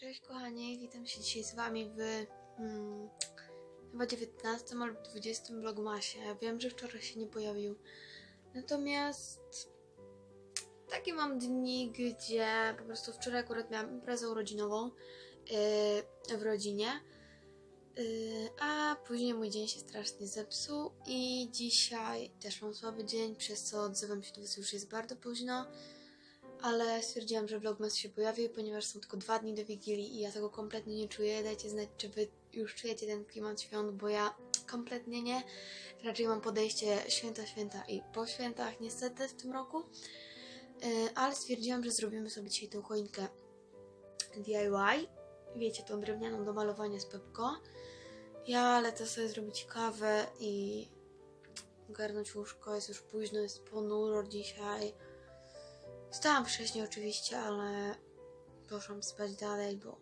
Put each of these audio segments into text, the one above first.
Cześć kochani, witam się dzisiaj z wami w hmm, chyba 19 albo 20 vlogmasie. Wiem, że wczoraj się nie pojawił. Natomiast takie mam dni, gdzie po prostu wczoraj akurat miałam imprezę urodzinową yy, w rodzinie. Yy, a później mój dzień się strasznie zepsuł i dzisiaj też mam słaby dzień, przez co odzywam się do was już jest bardzo późno ale stwierdziłam, że vlogmas się pojawi, ponieważ są tylko dwa dni do Wigilii i ja tego kompletnie nie czuję. Dajcie znać, czy wy już czujecie ten klimat świąt, bo ja kompletnie nie. Raczej mam podejście święta, święta i po świętach niestety w tym roku. Yy, ale stwierdziłam, że zrobimy sobie dzisiaj tą choinkę DIY. Wiecie, tą drewnianą do malowania z Pepko. Ja lecę sobie zrobić kawę i ogarnąć łóżko. Jest już późno, jest ponuro dzisiaj. Wstałam wcześniej oczywiście, ale poszłam spać dalej, bo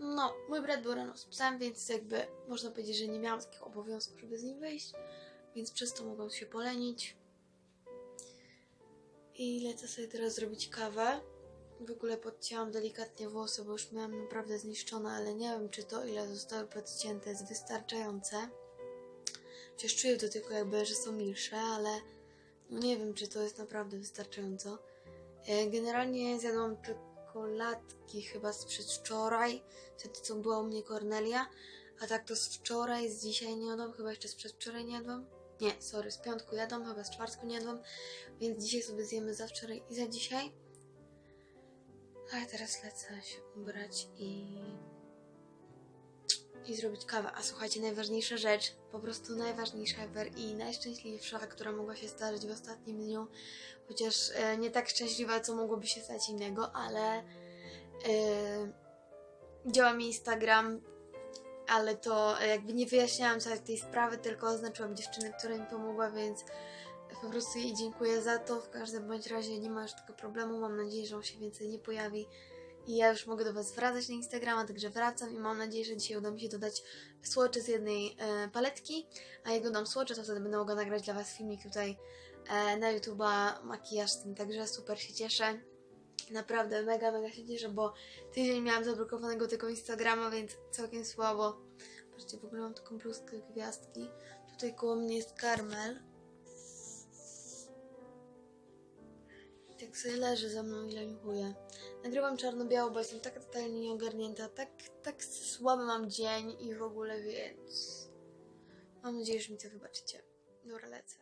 no, mój brat był rano z psem, więc jakby można powiedzieć, że nie miałam takich obowiązków, żeby z nim wyjść, więc przez to mogłam się polenić. I lecę sobie teraz zrobić kawę. W ogóle podcięłam delikatnie włosy, bo już miałam naprawdę zniszczone, ale nie wiem, czy to, ile zostały podcięte, jest wystarczające. Przecież czuję to tylko jakby, że są milsze, ale no nie wiem, czy to jest naprawdę wystarczająco. E, Generalnie zjadłam czekoladki chyba z przedwczoraj, wtedy co była u mnie Kornelia, a tak to z wczoraj, z dzisiaj nie jadłam, chyba jeszcze z przedwczoraj nie jadłam. Nie, sorry, z piątku jadłam, chyba z czwartku nie jadłam, więc dzisiaj sobie zjemy za wczoraj i za dzisiaj. A teraz lecę się ubrać i i zrobić kawę. A słuchajcie, najważniejsza rzecz, po prostu najważniejsza ever i najszczęśliwsza, która mogła się zdarzyć w ostatnim dniu, chociaż e, nie tak szczęśliwa, co mogłoby się stać innego, ale e, działa mi Instagram, ale to jakby nie wyjaśniałam całej tej sprawy, tylko oznaczyłam dziewczynę, która mi pomogła, więc po prostu jej dziękuję za to. W każdym bądź razie nie ma już tego problemu. Mam nadzieję, że on się więcej nie pojawi. I ja już mogę do Was wracać na Instagrama, także wracam i mam nadzieję, że dzisiaj uda mi się dodać słocze z jednej e, paletki, a jak dodam słocze, to wtedy będę mogła nagrać dla Was filmik tutaj na YouTube'a, makijaż z także super się cieszę. Naprawdę mega, mega się cieszę, bo tydzień miałam zablokowanego tego Instagrama, więc całkiem słabo. Patrzcie, w ogóle mam taką bluzkę gwiazdki. Tutaj koło mnie jest karmel. Tak sobie leży za mną i leniuchuje. Nagrywam czarno-biało, bo jestem tak totalnie nieogarnięta, tak, tak słaby mam dzień i w ogóle, więc mam nadzieję, że mi to wybaczycie. Dobra, lecę.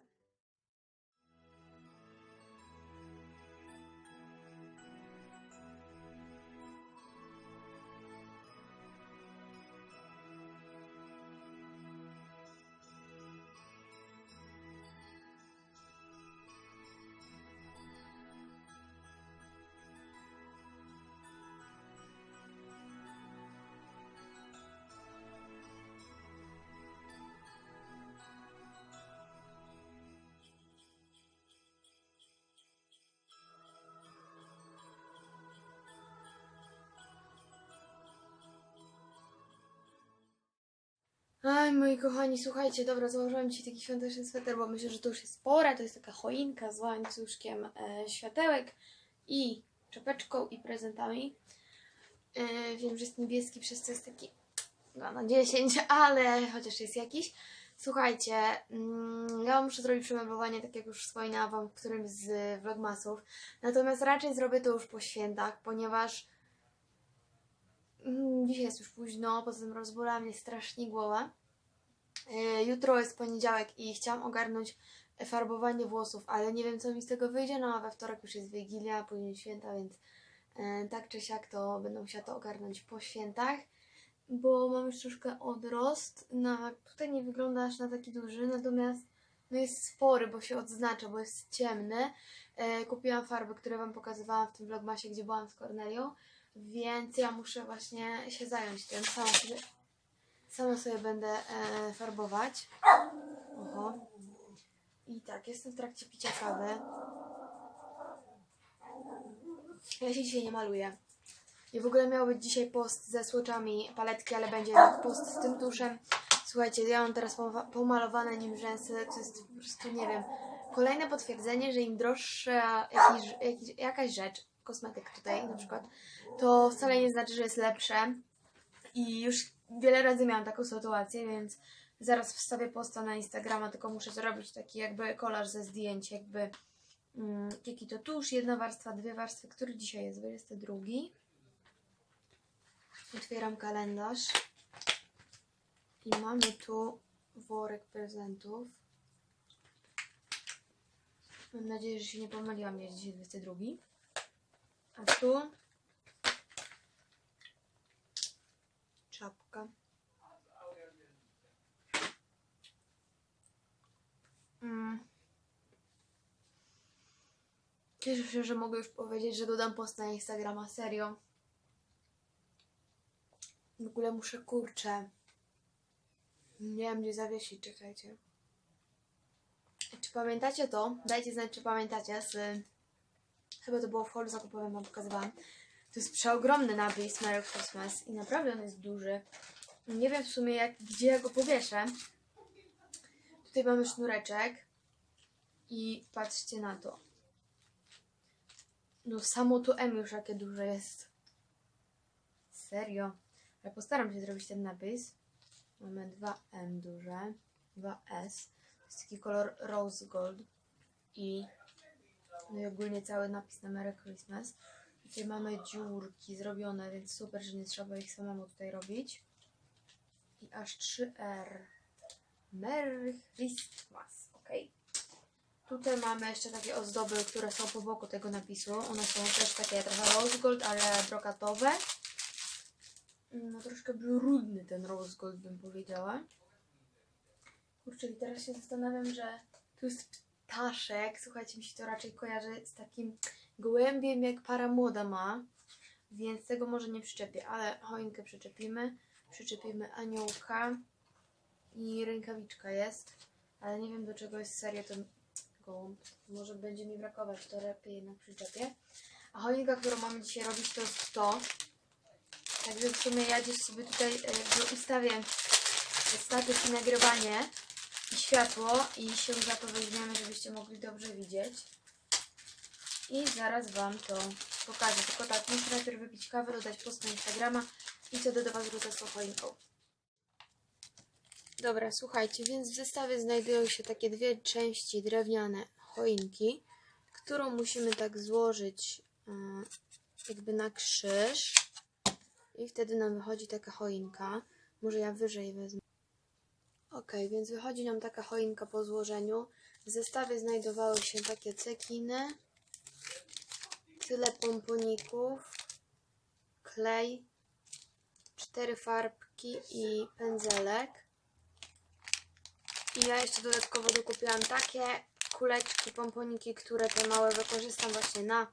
Aj, moi kochani, słuchajcie, dobra, założyłam ci taki świąteczny sweter, bo myślę, że to już jest pora. To jest taka choinka z łańcuszkiem e, światełek i czepeczką i prezentami. E, wiem, że jest niebieski, przez co jest taki 2 na 10, ale chociaż jest jakiś. Słuchajcie, mm, ja muszę zrobić przemeblowanie, tak jak już wspominałam Wam w którymś z vlogmasów. Natomiast raczej zrobię to już po świętach, ponieważ Mm, Dzisiaj jest już późno, poza tym rozbolała mnie strasznie głowa. E, Jutro jest poniedziałek i chciałam ogarnąć farbowanie włosów, ale nie wiem co mi z tego wyjdzie, no a we wtorek już jest Wigilia, później święta, więc e, tak czy siak to będę musiała to ogarnąć po świętach, bo mam już troszkę odrost. No, tutaj nie wygląda aż na taki duży, natomiast no jest spory, bo się odznacza, bo jest ciemny. E, Kupiłam farby, które Wam pokazywałam w tym vlogmasie, gdzie byłam z Kornelią. Więc ja muszę właśnie się zająć tym. Sama sama sobie będę e, farbować. Oho. I tak, jestem w trakcie picia kawy. Ja się dzisiaj nie maluję. I w ogóle miał być dzisiaj post ze słoczami paletki, ale będzie post z tym tuszem. Słuchajcie, ja mam teraz pomalowane nim rzęsy. To jest po prostu, nie wiem, kolejne potwierdzenie, że im droższa jakiś, jakiś, jakaś rzecz, kosmetyk tutaj na przykład, to wcale nie znaczy, że jest lepsze. I już wiele razy miałam taką sytuację, więc zaraz wstawię posta na Instagrama, tylko muszę zrobić taki jakby kolaż ze zdjęć, jakby mm, jaki to tusz, jedna warstwa, dwie warstwy, który dzisiaj jest, 22. Otwieram kalendarz i mamy tu worek prezentów. Mam nadzieję, że się nie pomyliłam, jest dzisiaj 22. A tu czapka. Mm. Cieszę się, że mogę już powiedzieć, że dodam post na Instagrama, serio. W ogóle muszę, kurczę. Nie wiem, gdzie zawiesić, czekajcie. Czy pamiętacie to? Dajcie znać, czy pamiętacie z... Chyba to było w holu zakupowym, wam pokazywałam. To jest przeogromny napis Merry Christmas i naprawdę on jest duży. Nie wiem w sumie, jak, gdzie ja go powieszę. Tutaj mamy sznureczek i patrzcie na to. No samo to M już jakie duże jest. Serio. Ja postaram się zrobić ten napis. Mamy 2M duże, 2S. To jest taki kolor rose gold. I, no i ogólnie cały napis na Merry Christmas. Tutaj mamy dziurki zrobione, więc super, że nie trzeba ich samemu tutaj robić. I aż 3R. Merry Christmas, ok. Tutaj mamy jeszcze takie ozdoby, które są po boku tego napisu. One są też takie trochę rose gold, ale brokatowe. No troszkę brudny ten rose gold bym powiedziała. Kurczę, i teraz się zastanawiam, że tu jest ptaszek. Słuchajcie, mi się to raczej kojarzy z takim gołębiem, jak para młoda ma. Więc tego może nie przyczepię, ale choinkę przyczepimy. Przyczepimy aniołka. I rękawiczka jest. Ale nie wiem do czego jest serio ten gołąb. Może będzie mi brakować, to lepiej jednak przyczepię. A choinka, którą mamy dzisiaj robić, to jest to. Także w sumie ja gdzieś sobie tutaj e, ustawię statyw i nagrywanie i światło i się za to weźmiemy, żebyście mogli dobrze widzieć. I zaraz Wam to pokażę. Tylko tak, muszę najpierw wypić kawę, dodać post na Instagrama i wtedy do Was wrócę z tą choinką. Dobra, słuchajcie, więc w zestawie znajdują się takie dwie części drewniane choinki, którą musimy tak złożyć e, jakby na krzyż. I wtedy nam wychodzi taka choinka. Może ja wyżej wezmę. Ok, więc wychodzi nam taka choinka po złożeniu. W zestawie znajdowały się takie cekiny, tyle pomponików, klej, cztery farbki i pędzelek. I ja jeszcze dodatkowo dokupiłam takie kuleczki, pomponiki, które te małe wykorzystam właśnie na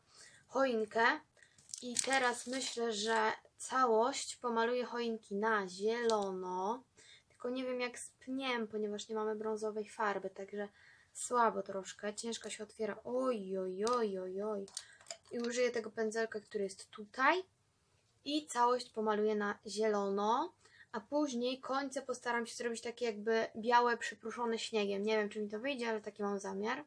choinkę. I teraz myślę, że całość pomaluję choinki na zielono. Tylko nie wiem jak z pniem, ponieważ nie mamy brązowej farby, także słabo troszkę. Ciężko się otwiera. Oj, oj, oj, oj, oj. I użyję tego pędzelka, który jest tutaj. I całość pomaluję na zielono. A później końce postaram się zrobić takie jakby białe, przypruszone śniegiem. Nie wiem, czy mi to wyjdzie, ale taki mam zamiar.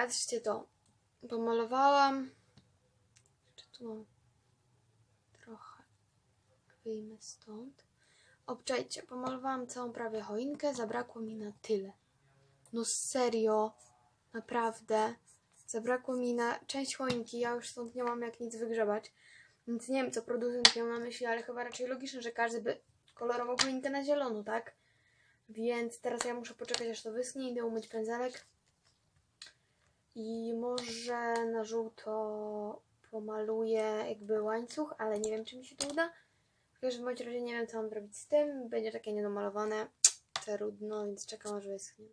Patrzcie to. Pomalowałam. Czy tu mam trochę wyjmę stąd. Obczajcie, pomalowałam całą prawie choinkę, zabrakło mi na tyle. No serio, naprawdę. Zabrakło mi na część choinki, ja już stąd nie mam jak nic wygrzebać. Więc nie wiem, co producent miał na myśli, ale chyba raczej logiczne, że każdy by kolorował choinkę na zielono, tak? Więc teraz ja muszę poczekać, aż to wyschnie, idę umyć pędzelek. I może na żółto pomaluję jakby łańcuch, ale nie wiem, czy mi się to uda. W każdym bądź razie nie wiem, co mam zrobić z tym. Będzie takie niedomalowane. Trudno, więc czekam, aż wyschnie.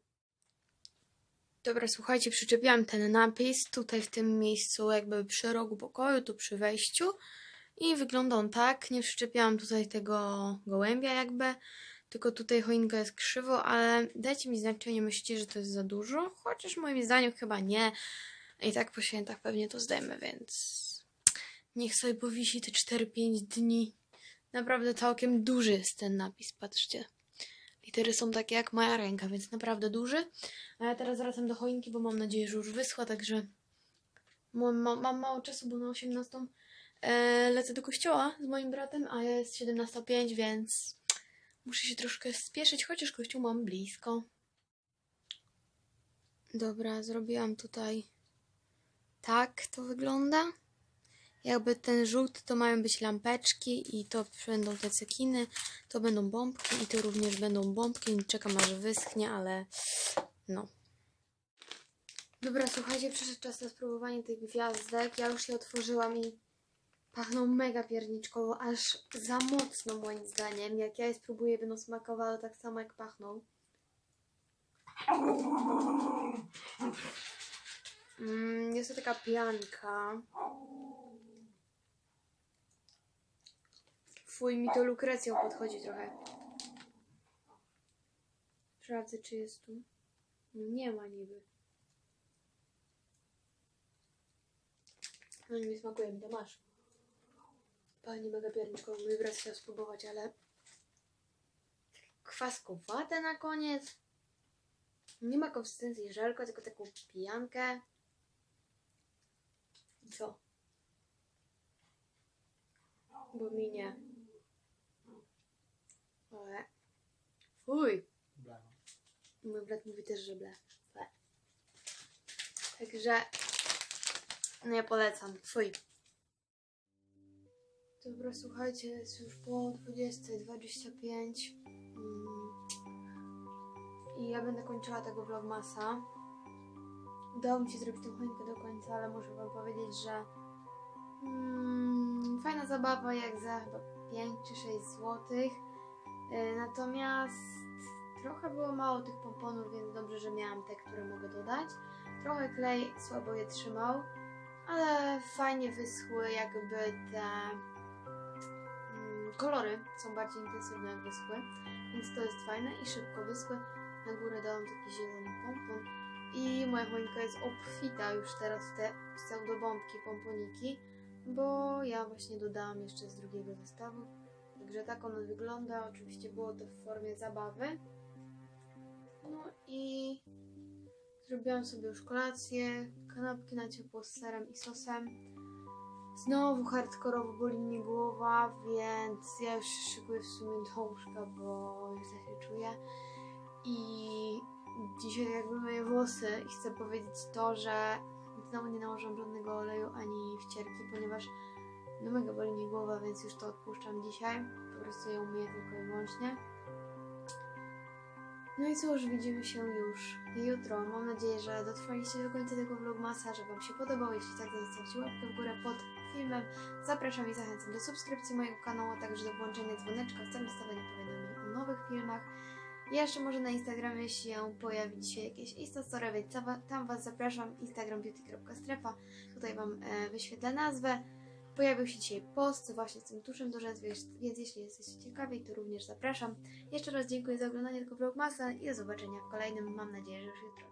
Dobra, słuchajcie, przyczepiłam ten napis tutaj w tym miejscu, jakby przy rogu pokoju, tu przy wejściu. I wygląda on tak. Nie przyczepiłam tutaj tego gołębia jakby, tylko tutaj choinka jest krzywo, ale dajcie mi znać, czy nie myślicie, że to jest za dużo, chociaż moim zdaniem chyba nie. I tak po świętach pewnie to zdejmę, więc niech sobie powisi te 4-5 dni. Naprawdę całkiem duży jest ten napis, patrzcie. Litery są takie jak moja ręka, więc naprawdę duży. A ja teraz wracam do choinki, bo mam nadzieję, że już wyschła, także mam, mam, mam mało czasu, bo na 18 e, lecę do kościoła z moim bratem, a jest 17.05, więc muszę się troszkę spieszyć, chociaż kościół mam blisko. Dobra, zrobiłam tutaj tak to wygląda. Jakby ten żółty to mają być lampeczki i to będą te cekiny, to będą bombki i to również będą bombki. Czekam aż wyschnie, ale no. Dobra, słuchajcie, przyszedł czas na spróbowanie tych gwiazdek. Ja już je otworzyłam i pachną mega pierniczkowo, aż za mocno moim zdaniem. Jak ja je spróbuję, będą smakowały tak samo jak pachną. Mm, jest to taka pianka. Fuj, mi to lukrecją podchodzi trochę. Sprawdzę, czy jest tu. No nie ma niby. No nie smakuje, mi to masz. Pani mega pierniczko, mój brat chciał spróbować, ale kwaskowate na koniec. Nie ma konsystencji żelko, tylko taką pijankę. I Co? Bo mi nie. Ale. Fuj! Mój brat mówi też, że ble. ble. Także nie polecam. Fuj. Dobra, słuchajcie, jest już po 20.25 mm. i ja będę kończyła tego vlogmasa. Udało mi się zrobić tą choinkę do końca, ale muszę wam powiedzieć, że mm, fajna zabawa jak za chyba 5 czy 6 złotych. E, Natomiast trochę było mało tych pomponów, więc dobrze, że miałam te, które mogę dodać. Trochę klej słabo je trzymał, ale fajnie wyschły jakby te kolory są bardziej intensywne jak wyschły, więc to jest fajne i szybko wyschły. Na górę dałam taki zielony pompon i moja choinka jest obfita już teraz w te pseudobombki, pomponiki, bo ja właśnie dodałam jeszcze z drugiego zestawu. Także tak ono wygląda. Oczywiście było to w formie zabawy. No i zrobiłam sobie już kolację, kanapki na ciepło z serem i sosem. Znowu hardkorowo boli mnie głowa, więc ja już się szykuję w sumie do łóżka, bo źle się czuję. I dzisiaj jakby moje włosy i chcę powiedzieć to, że znowu nie nałożę żadnego oleju ani wcierki, ponieważ no mega boli mnie głowa, więc już to odpuszczam dzisiaj. Po prostu ją myję tylko i wyłącznie. No i cóż, widzimy się już jutro. Mam nadzieję, że dotrwaliście do końca tego vlogmasa, że Wam się podobał. Jeśli tak, to zostawcie łapkę w górę pod filmem. Zapraszam i zachęcam do subskrypcji mojego kanału, a także do włączenia dzwoneczka w celu stawiania powiadomień o nowych filmach. Jeszcze może na Instagramie się pojawić się jakieś Instastory, więc tam- Was zapraszam. instagrambeauty.strefa. Tutaj Wam e, wyświetlę nazwę. Pojawił się dzisiaj post właśnie z tym tuszem do rzęs, więc więc jeśli jesteście ciekawi, to również zapraszam. Jeszcze raz dziękuję za oglądanie tego vlogmasa i do zobaczenia w kolejnym, mam nadzieję, że już jutro.